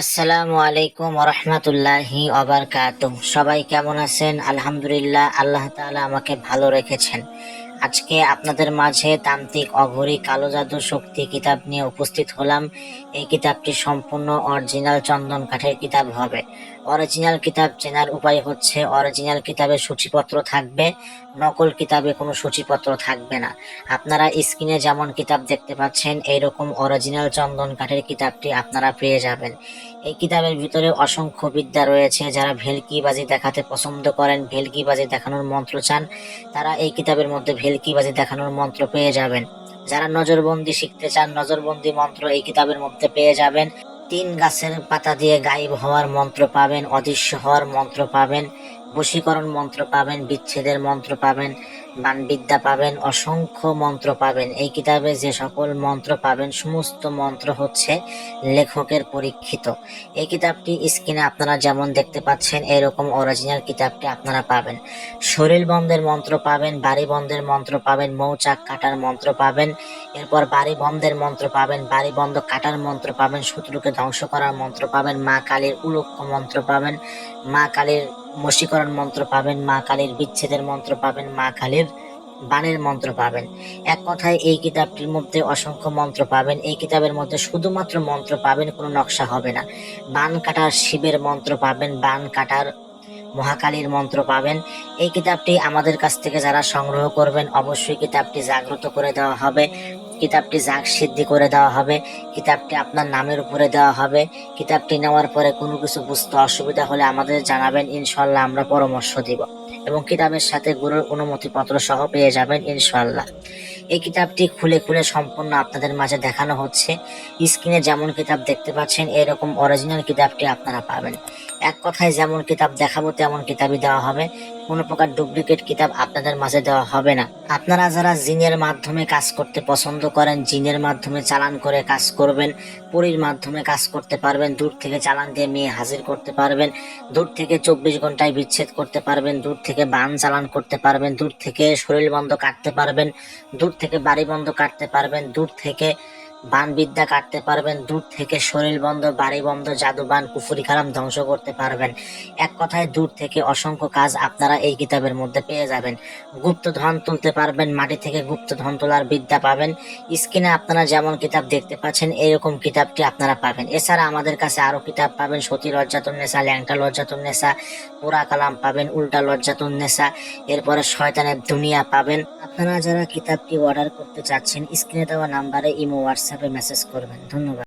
আসসালামু আলাইকুম রহমতুল্লাহি অবরকাত সবাই কেমন আছেন? আলহামদুলিল্লাহ আল্লাহ তালা আমাকে ভালো রেখেছেন। আজকে আপনাদের মাঝে তান্ত্রিক অঘরী কালো জাদু শক্তি কিতাব নিয়ে উপস্থিত হলাম। এই কিতাবটি সম্পূর্ণ অরিজিনাল চন্দন কাঠের কিতাব হবে। অরিজিনাল কিতাব চেনার উপায় হচ্ছে অরিজিনাল কিতাবে সূচিপত্র থাকবে, নকল কিতাবে কোনো সূচিপত্র থাকবে না। আপনারা স্ক্রিনে যেমন কিতাব দেখতে পাচ্ছেন, এইরকম অরিজিনাল চন্দন কাঠের কিতাবটি আপনারা পেয়ে যাবেন। এই কিতাবের ভিতরে অসংখ্য বিদ্যা রয়েছে। যারা ভেলকিবাজি দেখাতে পছন্দ করেন, ভেলকিবাজি দেখানোর মন্ত্র চান, তারা এই কিতাবের মধ্যে ভেলকিবাজি দেখানোর মন্ত্র পেয়ে যাবেন। যারা নজরবন্দি শিখতে চান, নজরবন্দি মন্ত্র এই কিতাবের মধ্যে পেয়ে যাবেন। তিন গাছের পাতা দিয়ে গায়েব হওয়ার মন্ত্র পাবেন, অদৃশ্য হওয়ার মন্ত্র পাবেন, বশীকরণ মন্ত্র পাবেন, বিচ্ছেদের মন্ত্র পাবেন। বানবিদ্যা পাবেন, অসংখ্য মন্ত্র পাবেন। এই কিতাবে যে সকল মন্ত্র পাবেন, সমস্ত মন্ত্র হচ্ছে লেখকের পরীক্ষিত। এই কিতাবটি স্ক্রিনে আপনারা যেমন দেখতে পাচ্ছেন, এরকম অরিজিনাল কিতাবটি আপনারা পাবেন। শরীর বন্ধের মন্ত্র পাবেন বাড়ি বন্ধের মন্ত্র পাবেন, মৌচাক কাটার মন্ত্র পাবেন, এরপর বাড়ি বন্ধের মন্ত্র পাবেন বাড়ি বন্ধ কাটার মন্ত্র পাবেন, শত্রুকে ধ্বংস করার মন্ত্র পাবেন, মা কালীর উলক্ষ মন্ত্র পাবেন, মা কালীর বশীকরণ মন্ত্র পাবেন, মা কালীর বিচ্ছেদের মন্ত্র পাবেন, মা কালীর বাণের মন্ত্র পাবেন। এক কথায় এই কিতাবটির মধ্যে অসংখ্য মন্ত্র পাবেন। এই কিতাবের মধ্যে শুধুমাত্র মন্ত্র পাবেন, কোনো নকশা হবে না। বান কাটার শিবের মন্ত্র পাবেন, বান কাটার মহাকালীর মন্ত্র পাবেন। এই কিতাবটি আমাদের কাছ থেকে যারা সংগ্রহ করবেন, অবশ্যই কিতাবটি জাগ্রত করে দেওয়া হবে। কিতাবটি জাগ সিদ্ধি করে দেওয়া হবে, কিতাবটি আপনার নামের উপরে দেওয়া হবে, কিতাবটি নেওয়ার পরে কোনো কিছু বুঝতে অসুবিধা হলে আমাদের জানাবেন ইনশাল্লাহ আমরা পরামর্শ দিব। এবং কিতাবের সাথে গুরুর অনুমতিপত্র সহ পেয়ে যাবেন ইনশাল্লাহ এই কিতাবটি খুলে খুলে সম্পূর্ণ আপনাদের মাঝে দেখানো হচ্ছে। স্ক্রিনে যেমন কিতাব দেখতে পাচ্ছেন, এরকম অরিজিনাল কিতাবটি আপনারা পাবেন। এক কথায় যেমন কিতাব দেখাবো, তেমন কিতাবই দেওয়া হবে। কোনো প্রকার ডুপ্লিকেট কিতাব আপনাদের মাঝে দেওয়া হবে না। আপনারা যারা জিনের মাধ্যমে কাজ করতে পছন্দ করেন, জিনের মাধ্যমে চালান করে কাজ করবেন, পরীর মাধ্যমে কাজ করতে পারবেন, দূর থেকে চালান দিয়ে মেয়ে হাজির করতে পারবেন, দূর থেকে চব্বিশ ঘন্টায় বিচ্ছেদ করতে পারবেন, দূর থেকে বান চালান করতে পারবেন, দূর থেকে শরীর বন্ধ কাটতে পারবেন, দূর থেকে বাড়ি বন্ধ কাটতে পারবেন, দূর থেকে বান বিদ্যা কাটতে পারবেন, দূর থেকে শরীর বন্ধ, বাড়ি বন্ধ জাদু বান কুফুরি খারাম ধ্বংস করতে পারবেন। এক কথায়, দূর থেকে অসংখ্য কাজ আপনারা এই কিতাবের মধ্যে পেয়ে যাবেন। গুপ্ত ধন তুলতে পারবেন, মাটি থেকে গুপ্ত ধন তোলার বিদ্যা পাবেন। স্ক্রিনে আপনারা যেমন কিতাব দেখতে পাচ্ছেন এরকম কিতাবটি আপনারা পাবেন। এছাড়া আমাদের কাছে আরও কিতাব পাবেন, সতী লজ্জাতুন নেশা, ল্যাংটা লজ্জাতুন নেশা পোড়া কালাম পাবেন, উল্টা লজ্জাতুন নেশা, এরপরে শয়তানের দুনিয়া পাবেন। আপনারা যারা কিতাবটি অর্ডার করতে চাচ্ছেন, স্ক্রিনে দেওয়া নাম্বারে ইমো হোয়াটসঅ্যাপে মেসেজ করবেন। ধন্যবাদ।